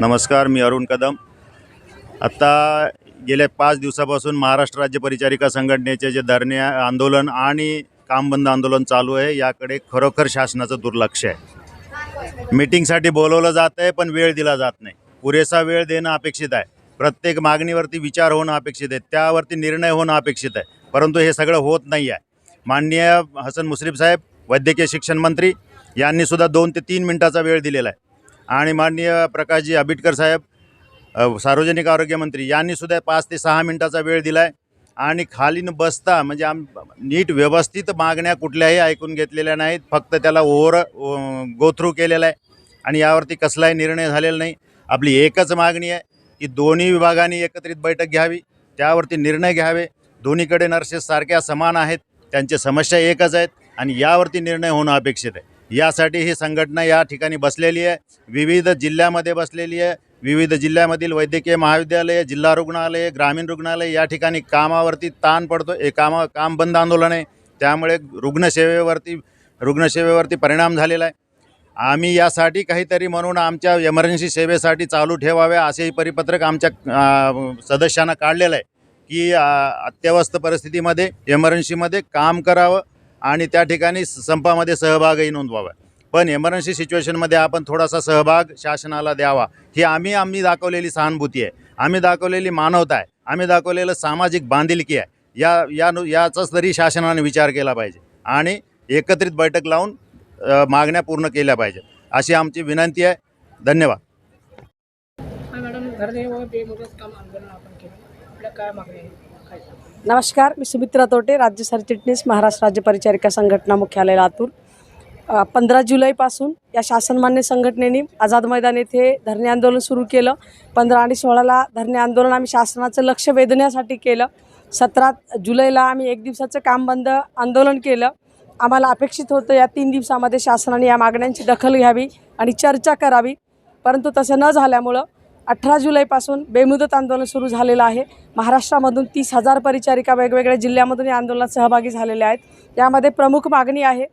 नमस्कार मी अरुण कदम. आत्ता गेल्या पाच दिवसापासून महाराष्ट्र राज्य परिचारिका संघटनेचे जे धरणे आंदोलन आणि कामबंद आंदोलन चालू आहे याकडे खरोखर शासनाचं दुर्लक्ष आहे. मीटिंगसाठी बोलवलं जात आहे पण वेळ दिला जात नाही. पुरेसा वेळ देणं अपेक्षित आहे. प्रत्येक मागणीवरती विचार होणं अपेक्षित आहे. त्यावरती निर्णय होणं अपेक्षित आहे. परंतु हे सगळं होत नाही आहे. माननीय हसन मुश्रीफ साहेब वैद्यकीय शिक्षण मंत्री यांनीसुद्धा दोन ते तीन मिनटाचा वेळ दिलेला आहे. आणि माननीय प्रकाशजी आंबेडकर साहेब सार्वजनिक आरोग्यमंत्री यांनीसुद्धा यांनी सुद्धा पाच ते सहा मिनिटाचा वेळ दिला आहे आणि खाली न बसता म्हणजे आम नीट व्यवस्थित मागण्या कुठल्याही ऐकून घेतलेल्या नाहीत फक्त त्याला ओव्हर गो थ्रू केलेला आहे आणि यावरती कसलाही निर्णय झालेला नाही. आपली एकच मागणी आहे की दोन्ही विभागांनी एकत्रित बैठक घ्यावी त्यावरती निर्णय घ्यावे. दोन्हीकडे नर्सेस सारख्या समान आहेत त्यांच्या समस्या एकच आहेत आणि यावरती निर्णय होणं अपेक्षित आहे. यासाठी ही संघटना या ठिकाणी बसलेली आहे. विविध जिल्ह्यामध्ये बसलेली आहे. विविध जिल्ह्यामधील वैद्यकीय महाविद्यालय जिल्हा रुग्णालय ग्रामीण रुग्णालय या ठिकाणी कामावरती ताण पडतो हे कामा काम बंद आंदोलन आहे. त्यामुळे रुग्णसेवेवरती रुग्णसेवेवरती परिणाम झालेला आहे. आम्ही यासाठी काहीतरी म्हणून आमच्या एमर्जन्सी सेवेसाठी चालू ठेवाव्या असेही परिपत्रक आमच्या सदस्यांना काढलेलं आहे की अत्यवस्थ परिस्थितीमध्ये एमर्जन्सीमध्ये काम करावं. आणि त्या ठिकाणी संपामध्ये सहभागही नोंदवावा. पण एमर्जन्सी सिच्युएशनमध्ये आपण थोडासा सहभाग शासनाला द्यावा. ही आम्ही आम्ही दाखवलेली सहानुभूती आहे. आम्ही दाखवलेली मानवता आहे. आम्ही दाखवलेलं सामाजिक बांधिलकी आहे. या या याचाच तरी शासनाने विचार केला पाहिजे. आणि एकत्रित बैठक लावून मागण्या पूर्ण केल्या पाहिजे अशी आमची विनंती आहे. धन्यवाद. मॅडम धरणे व बेमुदत काम आंदोलन आपण केलं. आपल्या काय मागणी आहे नमस्कार मी सुमित्रा तोटे राज्य सरचिटणीस महाराष्ट्र राज्य परिचारिका संघटना मुख्यालय लातूर. पंधरा जुलैपासून या शासनमान्य संघटनेने आझाद मैदान येथे धरणे आंदोलन सुरू केलं. पंधरा आणि सोळाला धरणे आंदोलन आम्ही शासनाचं लक्ष वेधण्यासाठी केलं. सतरा जुलैला आम्ही एक दिवसाचं काम बंद आंदोलन केलं. आम्हाला अपेक्षित होतं या तीन दिवसामध्ये शासनाने या मागण्यांची दखल घ्यावी आणि चर्चा करावी. परंतु तसं न झाल्यामुळं अठरा जुलैपासून बेमुदत आंदोलन सुरू झालेलं आहे. महाराष्ट्रामधून तीस हजार परिचारिका वेगवेगळ्या जिल्ह्यामधून या आंदोलनात सहभागी झालेल्या आहेत. यामध्ये प्रमुख मागणी आहे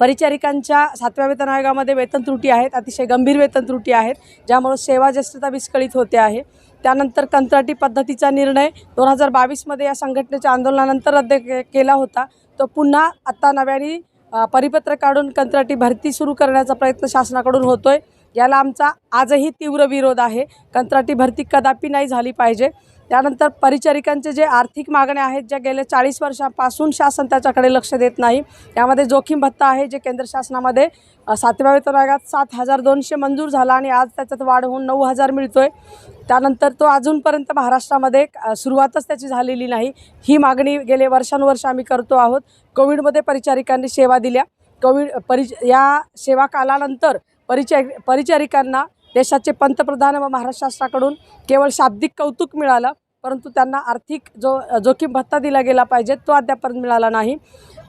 परिचारिकांच्या सातव्या वेतन आयोगामध्ये वेतन त्रुटी आहेत अतिशय गंभीर वेतन त्रुटी आहेत ज्यामुळे सेवा ज्येष्ठता विस्कळीत होते आहे. त्यानंतर कंत्राटी पद्धतीचा निर्णय दोन हजार बावीसमध्ये या संघटनेच्या आंदोलनानंतर रद्द केला होता. तो पुन्हा आत्ता नव्याने परिपत्र काढून कंत्राटी भरती सुरू करण्याचा प्रयत्न शासनाकडून होतो आहे याला आमचा आजही तीव्र विरोध आहे. कंत्राटी भरती कदापि नाही झाली पाहिजे. त्यानंतर परिचारिकांचे जे आर्थिक मागण्या आहेत ज्या गेल्या चाळीस वर्षापासून शासन त्याच्याकडे लक्ष देत नाही. यामध्ये जोखीम भत्ता आहे जे केंद्र शासनामध्ये सातव्या वेतन आयोगात सात हजार दोनशे मंजूर झाला आणि आज त्याच्यात वाढ होऊन नऊ हजार मिळतोय. त्यानंतर तो अजूनपर्यंत महाराष्ट्रामध्ये सुरुवातच त्याची झालेली नाही. ही मागणी गेले वर्षानुवर्ष आम्ही करतो आहोत. कोविडमध्ये परिचारिकांनी सेवा दिल्या. कोविड परि या सेवा कालानंतर परिचय परिचारिकांना देशाचे पंतप्रधान व महाराष्ट्र शासनाकडून केवळ शाब्दिक कौतुक मिळालं परंतु त्यांना आर्थिक जो जोखीम भत्ता दिला गेला पाहिजे तो अद्यापर्यंत मिळाला नाही.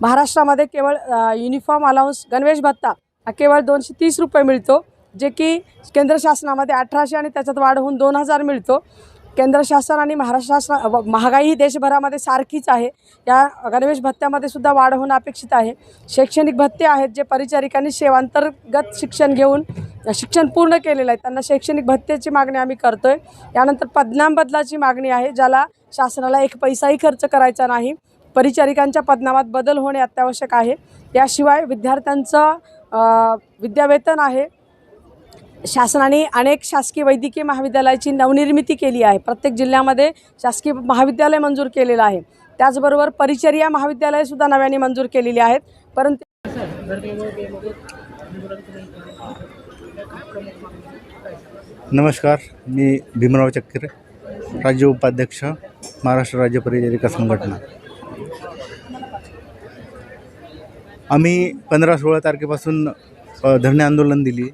महाराष्ट्रामध्ये केवळ युनिफॉर्म अलाउन्स गणवेश भत्ता हा केवळ दोनशे तीस रुपये मिळतो जे की केंद्र शासनामध्ये अठराशे आणि त्याच्यात वाढ होऊन दोन हजार मिळतो. केंद्र शासन आणि महाराष्ट्र शासन महागाई ही देशभरामध्ये सारखीच आहे. या गणवेश भत्त्यामध्ये सुद्धा वाढ होणं अपेक्षित आहे. शैक्षणिक भत्ते आहेत जे परिचारिकांनी सेवांतर्गत शिक्षण घेऊन शिक्षण पूर्ण केलेलं आहे. त्यांना शैक्षणिक भत्त्याची मागणी आम्ही करतो आहे यानंतर पदनाम बदलाची मागणी आहे ज्याला शासनाला एक पैसाही खर्च करायचा नाही. परिचारिकांच्या पदनामात बदल होणे अत्यावश्यक आहे. याशिवाय विद्यार्थ्यांचं विद्यावेतन आहे. शासनाने अनेक शासकीय वैद्यकीय महाविद्यालयाची नवनिर्मिती केली आहे. प्रत्येक जिल्ह्यामध्ये शासकीय महाविद्यालय मंजूर केलेलं आहे. त्याचबरोबर परिचर्या महाविद्यालयसुद्धा नव्याने मंजूर केलेली आहेत. परंतु नमस्कार मी भीमराव चक्कर राज्य उपाध्यक्ष महाराष्ट्र राज्य परिचारिका संघटना. आम्ही पंधरा सोळा तारखेपासून धरणे आंदोलन दिली.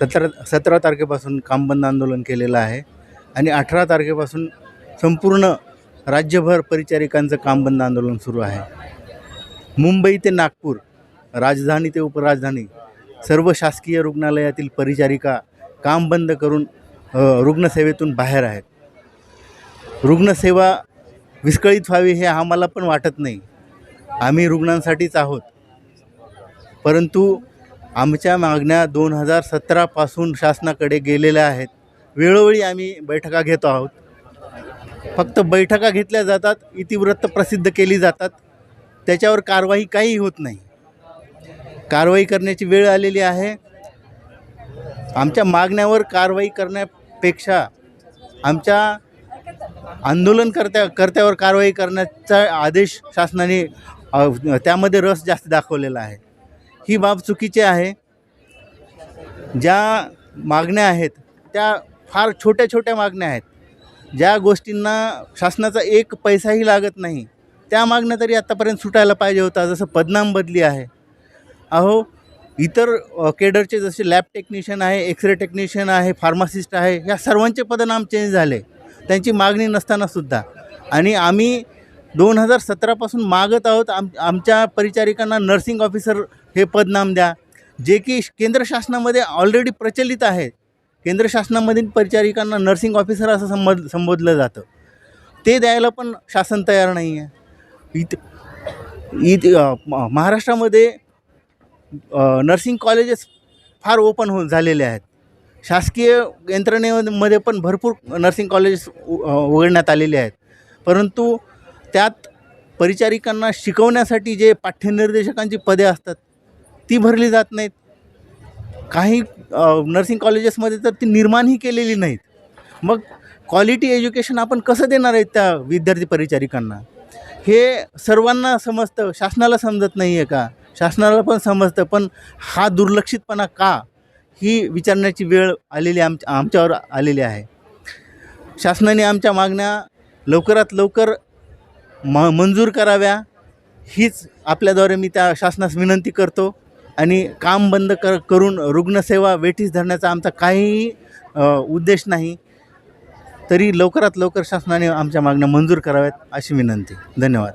सतरा सतरा तारखेपासून कामबंद आंदोलन केलेलं आहे. आणि अठरा तारखेपासून संपूर्ण राज्यभर परिचारिकांचं कामबंद आंदोलन सुरू आहे. मुंबई ते नागपूर राजधानी ते उपराजधानी सर्व शासकीय रुग्णालयातील परिचारिका काम बंद करून रुग्णसेवेतून बाहेर आहेत. रुग्णसेवा विस्कळीत व्हावी हे आम्हाला पण वाटत नाही. आम्ही रुग्णांसाठीच आहोत. परंतु आमच्या मागण्या दोन हजार सतरापासून शासनाकडे गेलेल्या आहेत. वेळोवेळी आम्ही बैठका घेतो आहोत. फक्त बैठका घेतल्या जातात इतिवृत्त प्रसिद्ध केली जातात. त्याच्यावर कारवाई काही होत नाही. कारवाई करण्याची वेळ आलेली आहे. आमच्या मागण्यावर कारवाई करण्यापेक्षा आमच्या आंदोलनकर्त्या कर्त्यावर कारवाई करण्याचा आदेश शासनाने त्यामध्ये रस जास्त दाखवलेला आहे. ही बाब चुकीची आहे. ज्या मागण्या आहेत त्या फार छोट्या छोट्या मागण्या आहेत. ज्या गोष्टींना शासनाचा एक पैसाही लागत नाही त्या मागण्या तरी आत्तापर्यंत सुटायला पाहिजे होता जसं पदनाम बदली आहे. अहो इतर केडरचे जसे लॅब टेक्निशियन आहे एक्सरे टेक्निशियन आहे फार्मासिस्ट आहे या सर्वांचे पदनाम चेंज झाले. त्यांची मागणी नसतानासुद्धा आणि आम्ही दोन हजार सतरापासून मागत आहोत. आम आमच्या परिचारिकांना नर्सिंग ऑफिसर हे पदनाम द्या. जे की केंद्र शासनामध्ये ऑलरेडी प्रचलित आहे. केंद्र शासनामधील परिचारिकांना नर्सिंग ऑफिसर असं संबोध संबोधलं जातं. ते द्यायला पण शासन तयार नाही आहे इत इत म- महाराष्ट्रामध्ये नर्सिंग कॉलेजेस फार ओपन हो झालेले आहेत. शासकीय यंत्रणेमध्ये पण भरपूर नर्सिंग कॉलेजेस उघडण्यात आलेले आहेत. परंतु त्यात परिचारिकांना शिकवण्यासाठी जे पाठ्यनिर्देशकांची पदे असतात ती भरली जात नाहीत. काही नर्सिंग कॉलेजेसमध्ये तर ती निर्माणही केलेली नाहीत. मग क्वालिटी एज्युकेशन आपण कसं देणार आहेत त्या विद्यार्थी परिचारिकांना? हे सर्वांना समजतं शासनाला समजत नाही आहे का? शासनाला पण समजतं पण हा दुर्लक्षितपणा का? ही विचारण्याची वेळ आलेली आम आमच्यावर आलेली आहे. शासनाने आमच्या मागण्या लवकरात लवकर म मंजूर कराव्या हीच आपल्याद्वारे मी त्या शासनास विनंती करतो. आणि काम बंद कर करून रुग्णसेवा वेठीस धरण्याचा आमचा काहीही उद्देश नाही. तरी लवकरात लवकर शासनाने आमच्या मागण्या मंजूर कराव्यात अशी विनंती. धन्यवाद.